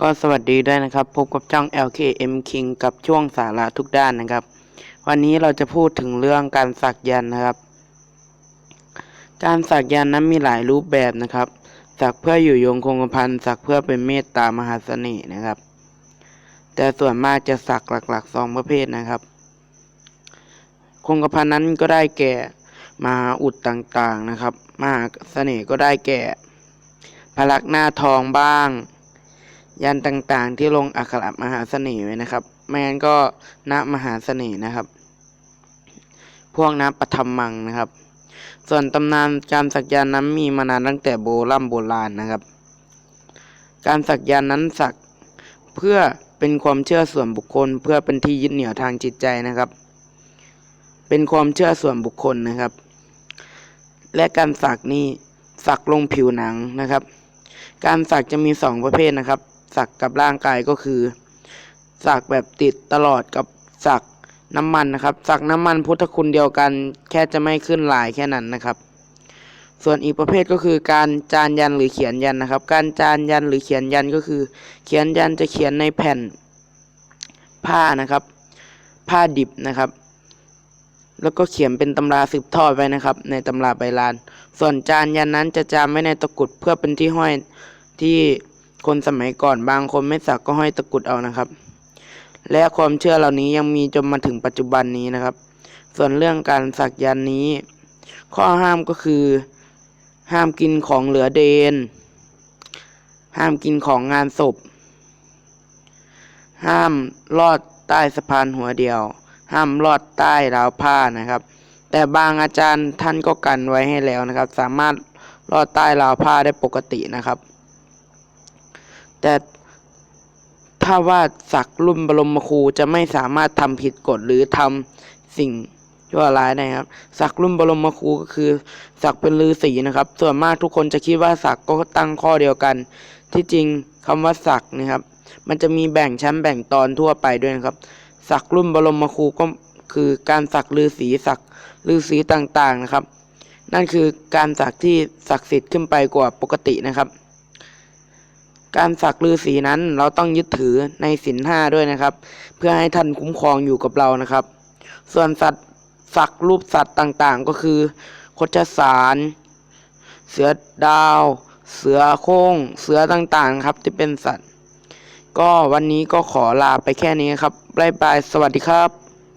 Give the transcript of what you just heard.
ก็สวัสดีด้วยนะครับ พบกับช่อง LKM King กับช่วงสาระทุกด้านนะครับ วันนี้เราจะพูดถึงเรื่องการสักยันนะครับ การสักยันนั้นมีหลายรูปแบบนะครับ สักเพื่ออยู่ยงคงกระพันสักเพื่อเป็นเมตตามหาเสน่ห์นะครับ แต่ส่วนมากจะสักหลักๆสองประเภทนะครับ คงกระพันนั้นก็ได้แก่มหาอุดต่างๆนะครับ มหาเสน่ห์ก็ได้แก่พลักหน้าทองบ้าง ยันต่างๆ ที่ลงอักขระมหาเสน่ห์ไว้นะครับ ไม่งั้นก็ณมหาเสน่ห์นะครับ พวกน้ปฐมมังนะครับ ส่วนตำนานการสักยันนั้นมีมานานตั้งแต่โบราณโบราณนะครับ การสักยันนั้นสักเพื่อเป็นความเชื่อส่วนบุคคล เพื่อเป็นที่ยึดเหนี่ยวทางจิตใจนะครับ เป็นความเชื่อส่วนบุคคลนะครับ และการสักนี้สักลงผิวหนังนะครับ การสักจะมีสองประเภทนะครับ สักกับร่างกายก็คือ สักแบบติดตลอดกับสักน้ำมันนะครับ สักน้ำมันพุทธคุณเดียวกัน แค่จะไม่ขึ้นลายแค่นั้นนะครับ ส่วนอีกประเภทก็คือการจานยันหรือเขียนยันนะครับ การจานยันหรือเขียนยันก็คือ เขียนยันจะเขียนในแผ่นผ้านะครับ ผ้าดิบนะครับ แล้วก็เขียนเป็นตำราสืบทอดไว้นะครับ ในตำราใบลาน ส่วนจานยันนั้นจะจามไว้ในตะกรุดเพื่อเป็นที่ห้อยที่ คนสมัยก่อนบางคนไม่สักก็ห้อยตะกุดเอานะครับ และความเชื่อเหล่านี้ยังมีจนมาถึงปัจจุบันนี้นะครับ ส่วนเรื่องการสักยันนี้ ข้อห้ามก็คือ ห้ามกินของเหลือเดน ห้ามกินของงานศพ ห้ามลอดใต้สะพานหัวเดียว ห้ามลอดใต้ราวผ้านะครับ แต่บางอาจารย์ท่านก็กันไว้ให้แล้วนะครับ สามารถลอดใต้ราวผ้าได้ปกตินะครับ แต่ถ้าว่าสักรุ่นบรมครูจะไม่สามารถทำผิดกฎหรือทำสิ่งชั่วร้ายได้ครับ สักรุ่นบรมครูก็คือ สักเป็นฤาษีนะครับ ส่วนมากทุกคนจะคิดว่าสักก็ตั้งข้อเดียวกัน ที่จริงคำว่าสักนะครับ มันจะมีแบ่งชั้นแบ่งตอนทั่วไปด้วยนะครับ สักรุ่นบรมครูก็คือการสักฤาษีสักฤาษีต่างๆนะครับ นั่นคือการสักที่ศักดิ์สิทธิ์ขึ้นไปกว่าปกตินะครับ การสักฤาษีนั้นเราต้องยึดถือในศีลห้าด้วยนะครับ เพื่อให้ท่านคุ้มครองอยู่กับเรานะครับ ส่วนสัตว์สักรูปสัตว์ต่างๆ ก็คือโคชสาร เสือดาว เสือโคร่งเสือต่างๆครับที่เป็นสัตว์ ก็วันนี้ก็ขอลาไปแค่นี้ครับบ๊ายบายสวัสดีครับ